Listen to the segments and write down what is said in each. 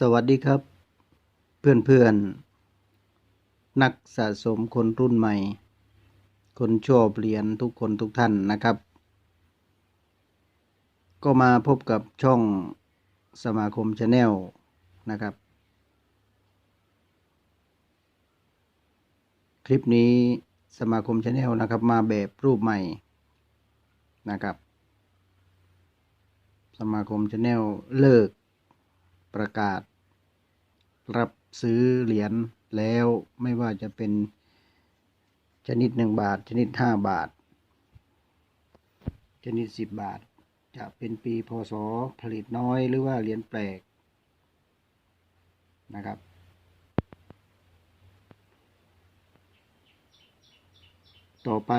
สวัสดีครับ เพื่อนๆ นักสะสมคนรุ่นใหม่ คนชอบเหรียญทุกคนทุกท่านนะครับ ก็มาพบกับช่องสมาคมชาแนลนะครับ คลิปนี้สมาคมชาแนลนะครับมาแบบรูปใหม่นะครับ สมาคมชาแนลเลิก ประกาศ รับซื้อเหรียญแล้วไม่ว่าจะเป็นชนิดหนึ่งบาท ชนิดห้าบาท ชนิดสิบบาท จะเป็นปีพศผลิตน้อยหรือว่าเหรียญแปลกนะครับ ต่อไป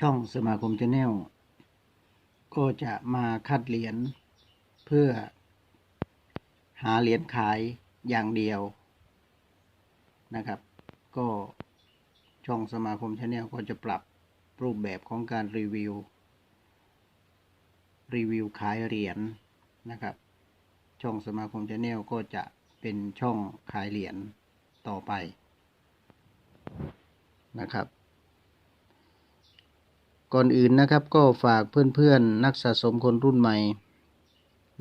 ช่องสมาคมชาแนลก็จะมาคัดเหรียญเพื่อ หาเหรียญขายอย่างเดียวนะครับ ก็ช่องสมาคมชาแนลก็จะปรับรูปแบบของการรีวิว รีวิวขายเหรียญนะครับ ช่องสมาคมชาแนลก็จะเป็นช่องขายเหรียญต่อไปนะครับ ก่อนอื่นนะครับก็ฝากเพื่อนๆนักสะสมคนรุ่นใหม่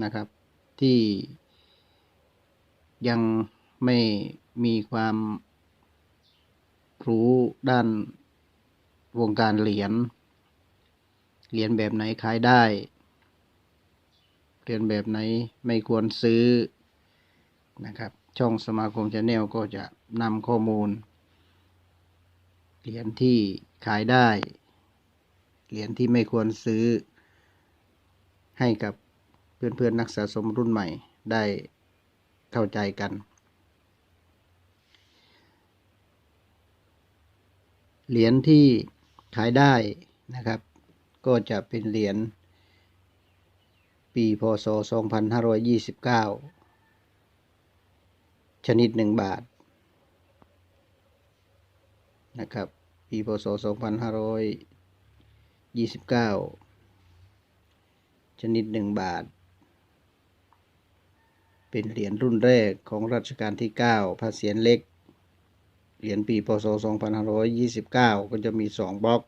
นะครับ ที่ ยังไม่มีความรู้ด้านวงการเหรียญ เหรียญแบบไหนขายได้ เหรียญแบบไหนไม่ควรซื้อนะครับ ช่องสมาคมชาแนลก็จะนำข้อมูล เหรียญที่ขายได้ เหรียญที่ไม่ควรซื้อให้กับเพื่อนๆนักสะสมรุ่นใหม่ได้ เข้าใจกัน เหรียญที่ขายได้นะครับ ก็จะเป็นเหรียญปีพศ 2529 ชนิด1บาทนะครับ ปีพศ 2529 ชนิด1บาท เป็นเหรียญรุ่นแรกของรัชกาลที่ 9 พระเศียรเล็ก เหรียญปีพศ 2529 ก็จะมี 2 บล็อก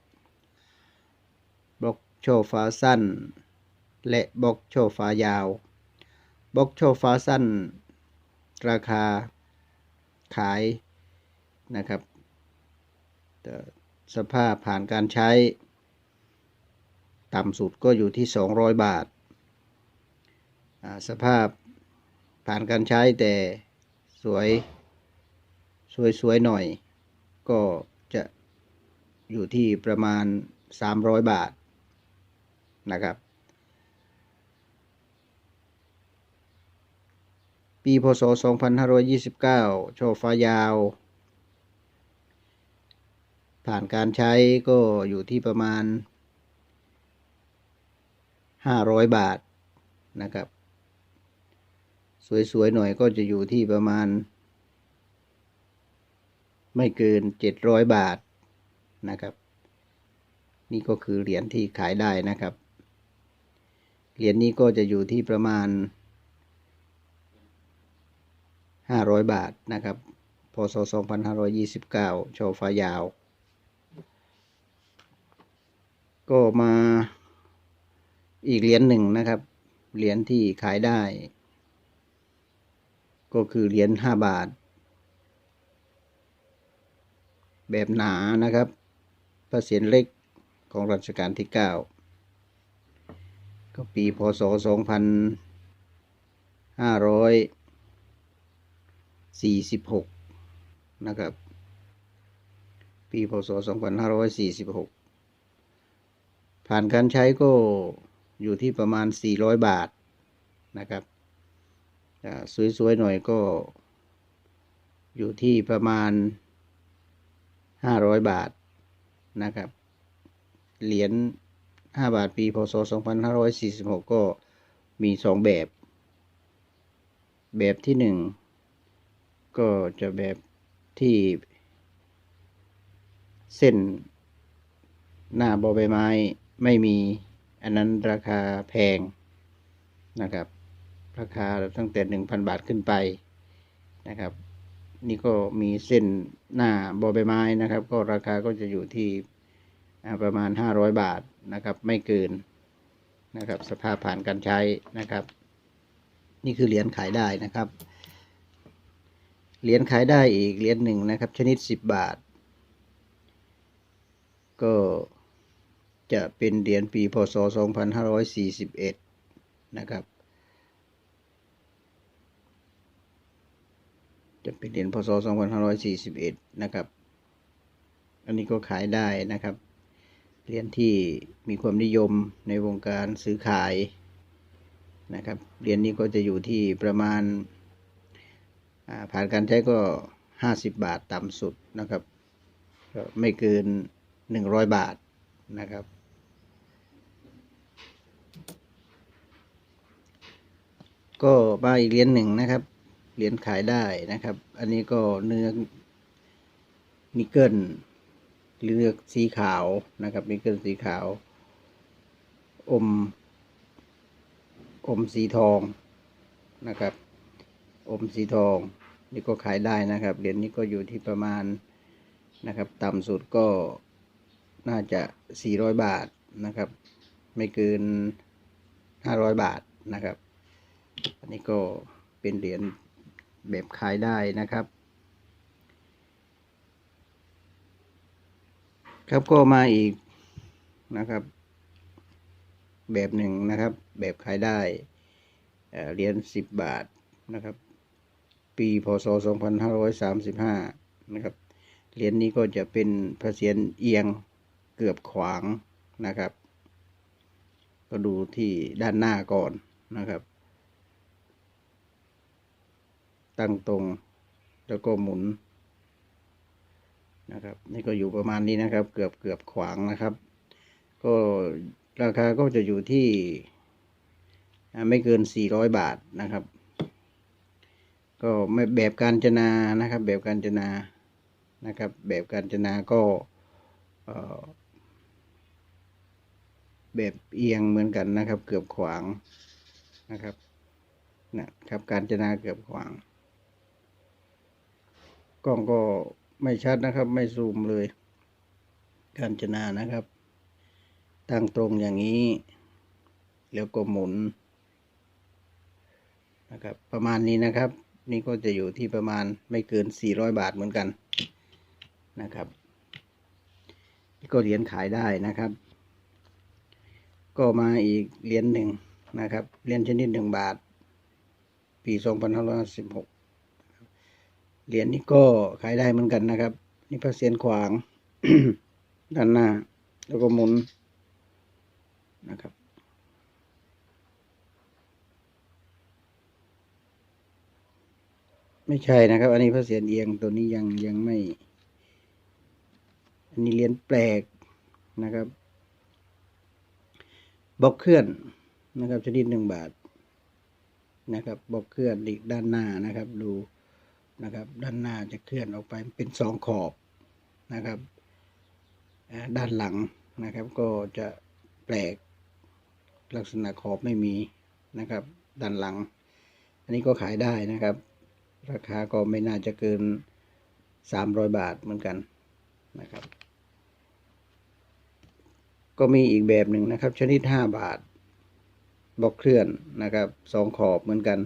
บล็อกโชว์ฟ้าสั้น และบล็อกโชว์ฟ้ายาว บล็อกโชว์ฟ้าสั้น ราคาขายนะครับสภาพผ่านการใช้ ต่ำสุดก็อยู่ที่ 200 บาท สภาพ ผ่านการใช้แต่สวยสวยๆหน่อย ก็จะอยู่ที่ประมาณ 300 บาทนะครับ ปีพศ 2529 โชว์ฟ้ายาว ผ่านการใช้ก็อยู่ที่ประมาณ 500 บาทนะครับ สวยๆหน่อยก็จะอยู่ที่ประมาณ ไม่เกิน700บาทนะครับ นี่ก็คือเหรียญที่ขายได้นะครับ เหรียญนี้ก็จะอยู่ที่ประมาณ500บาทนะครับพศ2529โชฟ้ายาว ก็มาอีกเหรียญหนึ่งนะครับ เหรียญที่ขายได้ ก็คือเหรียญ5บาท แบบหนานะครับ พระเศียรเล็กของรัชกาลที่ 9 ก็ปีพศ 2546 นะครับ ปีพศ 2546 ผ่านการใช้ก็อยู่ที่ประมาณ 400 บาทนะครับ สวยๆหน่อยก็อยู่ที่ประมาณ500บาทนะครับ เหรียญ5บาทปีพศ2546ก็มี2แบบ แบบที่1ก็จะแบบที่เส้นหน้าบอใบไม้ไม่มี อันนั้นราคาแพงนะครับ ราคาตั้งแต่หนึ่งพันบาทขึ้นไปนะครับ นี่ก็มีเส้นหน้าบอใบไม้นะครับ ก็ราคาก็จะอยู่ที่ประมาณห้าร้อยบาทนะครับ ไม่เกินนะครับ สภาพผ่านการใช้นะครับ นี่คือเหรียญขายได้นะครับ เหรียญขายได้อีกเหรียญหนึ่งนะครับ ชนิดสิบบาท ก็จะเป็นเหรียญปีพศสองพันห้าร้อยสี่สิบเอ็ดนะครับ จะเป็นเหรียญพศสองพันห้าร้อยสี่สิบเอ็ดนะครับ อันนี้ก็ขายได้นะครับ เหรียญที่มีความนิยมในวงการซื้อขายนะครับ เหรียญนี้ก็จะอยู่ที่ประมาณาผ่านการใช้ก็ห้าสิบบาทต่ำสุดนะครับไม่เกินหนึ่งร้อยบาทนะครับ ก็มาอีกเหรียญหนึ่งนะครับ เหรียญขายได้นะครับ อันนี้ก็เนื้อนิกเกิลหรือเนื้อสีขาวนะครับนิกเกิลสีขาว อม อมสีทองนะครับ อมสีทอง นี่ก็ขายได้นะครับ เหรียญนี้ก็อยู่ที่ประมาณนะครับ ต่ำสุดก็น่าจะ 400 บาทนะครับ ไม่เกิน 500 บาทนะครับ อันนี้ก็เป็นเหรียญ แบบขายได้นะครับ ครับก็มาอีกนะครับ แบบหนึ่งนะครับ แบบขายได้เเหรียญสิบบาทนะครับ ปีพศสองพันห้าร้อยสามสิบห้านะครับเหรียญนี้ก็จะเป็นพระเศียรเอียงเกือบขวางนะครับ ก็ดูที่ด้านหน้าก่อนนะครับ ตั้งตรง แล้วก็หมุนนะครับ นี่ก็อยู่ประมาณนี้นะครับ เกือบเกือบขวางนะครับ ก็ราคาก็จะอยู่ที่ไม่เกิน 400 บาทนะครับ ก็ไม่แบบการจนานะครับ แบบการจนานะครับ แบบการจนาก็แบบเอียงเหมือนกันนะครับ เกือบขวางนะครับนะครับการจนาเกือบขวาง กล้องก็ไม่ชัดนะครับ ไม่ซูมเลย การจนานะครับ ตั้งตรงอย่างนี้ แล้วก็หมุนนะครับ ประมาณนี้นะครับ นี่ก็จะอยู่ที่ประมาณไม่เกิน 400 บาทเหมือนกันนะครับ ก็เหรียญขายได้นะครับ ก็มาอีกเหรียญหนึ่งนะครับเหรียญชนิดหนึ่งบาท ปี 2516 เหรียญนี้ก็ขายได้เหมือนกันนะครับ นี่พระเศียรขวาง ด้านหน้า แล้วก็หมุนนะครับ ไม่ใช่นะครับ อันนี้พระเศียรเอียงตัวนี้ยังยังไม่ อันนี้เหรียญแปลกนะครับบล็อกเคลื่อนนะครับชนิดหนึ่งบาทนะครับบล็อกเคลื่อนอีกด้านหน้านะครับ ดู นะครับ ด้านหน้าจะเคลื่อนออกไปเป็นสองขอบนะครับ ด้านหลังนะครับ ก็จะแปลกลักษณะขอบไม่มีนะครับ ด้านหลัง อันนี้ก็ขายได้นะครับ ราคาก็ไม่น่าจะเกินสามร้อยบาทเหมือนกันนะครับ ก็มีอีกแบบหนึ่งนะครับ ชนิดห้าบาทบล็อกเคลื่อนนะครับสองขอบเหมือนกัน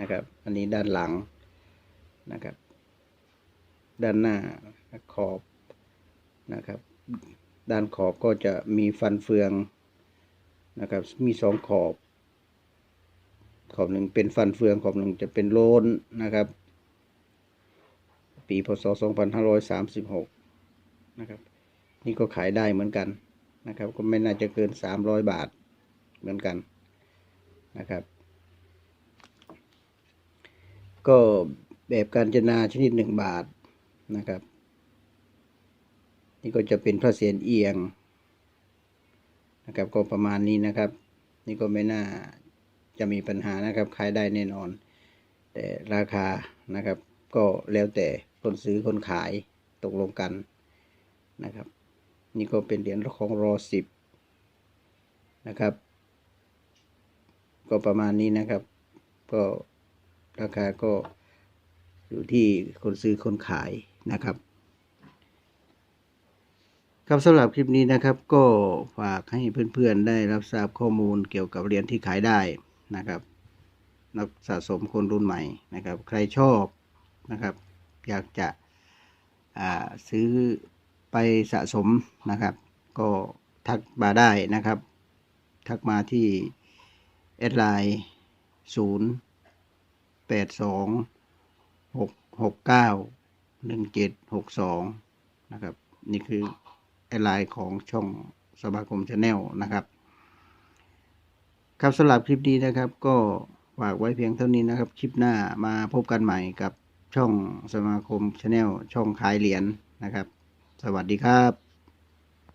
นะครับ อันนี้ด้านหลัง นะครับ ด้านหน้าขอบนะครับ ด้านขอบก็จะมีฟันเฟืองนะครับ มีสองขอบ ขอบหนึ่งเป็นฟันเฟืองขอบหนึ่งจะเป็นโลนนะครับ ปีพศ 2536 นะครับ นี่ก็ขายได้เหมือนกันนะครับ ก็ไม่น่าจะเกิน 300 บาทเหมือนกันนะครับ ก็ แบบการจนาชนิดหนึ่งบาทนะครับ นี่ก็จะเป็นพระเศียรเอียงนะครับ ก็ประมาณนี้นะครับ นี่ก็ไม่น่าจะมีปัญหานะครับขายได้แน่นอน แต่ราคานะครับ ก็แล้วแต่คนซื้อคนขายตกลงกันนะครับ นี่ก็เป็นเหรียญของรอสิบนะครับ ก็ประมาณนี้นะครับ ก็ราคาก็ อยู่ที่คนซื้อคนขายนะครับ ครับสำหรับคลิปนี้นะครับ ก็ฝากให้เพื่อนๆได้รับทราบข้อมูลเกี่ยวกับเหรียญที่ขายได้นะครับนักสะสมคนรุ่นใหม่นะครับ ใครชอบนะครับ อยากจะซื้อไปสะสมนะครับ ก็ทักมาได้นะครับ ทักมาที่แอดไลน์ศูนย์แปดสอง หกเก้าหนึ่งเจ็ดหกสองนะครับ นี่คือไลน์ของช่องสมาคมชาแนลนะครับ ครับสำหรับคลิปนี้นะครับ ก็ฝากไว้เพียงเท่านี้นะครับ คลิปหน้ามาพบกันใหม่กับช่องสมาคมชาแนลช่องขายเหรียญนะครับ สวัสดีครับ